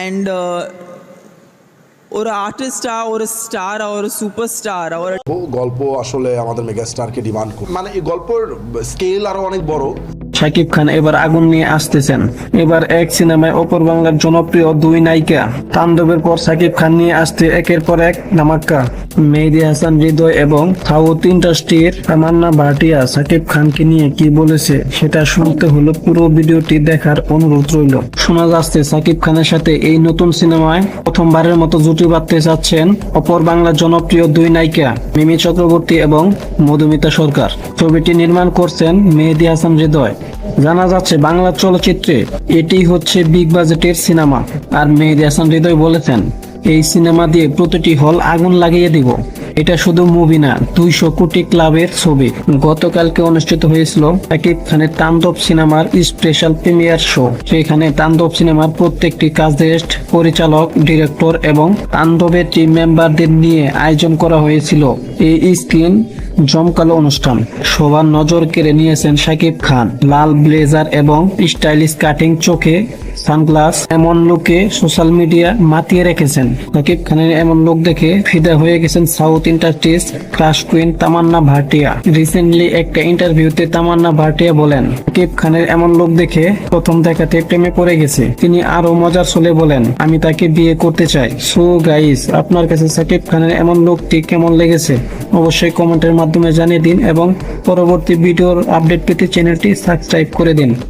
and ওরা আর্টিস্টরা ওরা star ওরা সুপারস্টার ওরা গল্প আসলে আমাদের মেগা স্টারকে ডিমান্ড করে মানে এই গল্পের স্কেল আরও অনেক বড়। শাকিব খান এবার আগুন নিয়ে আসতেছেন। এবার এক সিনেমায় অপর বাংলার জনপ্রিয় দুই নায়িকা তাণ্ডবের পর শাকিব খান নিয়ে আসতে একের পর এক ধামাক্কা। মেহেদি হাসান, হৃদয় এবং সাউথ ইন্ডাস্ট্রির তামান্না ভাটিয়া শাকিব খানকে নিয়ে কি বলেছে সেটা শুনতে হলো পুরো ভিডিওটি দেখার অনুরোধ রইল। শোনা যাচ্ছে শাকিব খানের সাথে এই নতুন সিনেমায় প্রথমবারের মতো জুটি বাঁধতে যাচ্ছেন অপর বাংলার জনপ্রিয় দুই নায়িকা মিমি চক্রবর্তী এবং মধুমিতা সরকার। ছবিটি নির্মাণ করছেন মেহেদি হাসান, হৃদয়। জানা যাচ্ছে বাংলা চলচ্চিত্রে এটি হচ্ছে বিগ বাজেটের সিনেমা। আর মেহেদি হাসান হৃদয় বলেছেন, এই সিনেমা দিয়ে প্রতিটি হল আগুন লাগিয়ে দিব। এটা শুধু মুভি না, দুইশো কোটি ক্লাবের ছবি। গতকালকে অনুষ্ঠিত হয়েছিল সাকিব খানের তাণ্ডব সিনেমার স্পেশাল প্রিমিয়ার শো সেখানে তান্দব সিনেমার প্রত্যেকটি কাস্টেস্ট পরিচালক ডিরেক্টর এবং তান্দবের টিম মেম্বারদের নিয়ে আয়োজন করা হয়েছিল। এই স্ক্রিন জমকালো অনুষ্ঠান। সবার নজর কেড়ে নিয়েছেন শাকিব খান। লাল ব্লেজার এবং স্টাইলিশ কাটিং চোখে সানগ্লাস এমন লোকে সোশ্যাল মিডিয়া মাতিয়ে রেখেছেন। শাকিব খানের এমন লোক দেখে ফিদা হয়ে গেছেন south industries crush queen Tamannaah Bhatia. Recently একটা ইন্টারভিউতে তামান্না ভাটিয়া বলেন, শাকিব খানের এমন লোক দেখে প্রথম দেখাতে প্রেমে পড়ে গেছে। তিনি আরও মজার চলে বলেন, আমি তাকে বিয়ে করতে চাই। সো গাইস, আপনার কাছে শাকিব খানের এমন লোকটি কেমন লেগেছে? অবশ্যই কমেন্টের মাধ্যমে জানিয়ে দিন এবং পরবর্তী ভিডিওর আপডেট পেতে চ্যানেলটি সাবস্ক্রাইব করে দিন।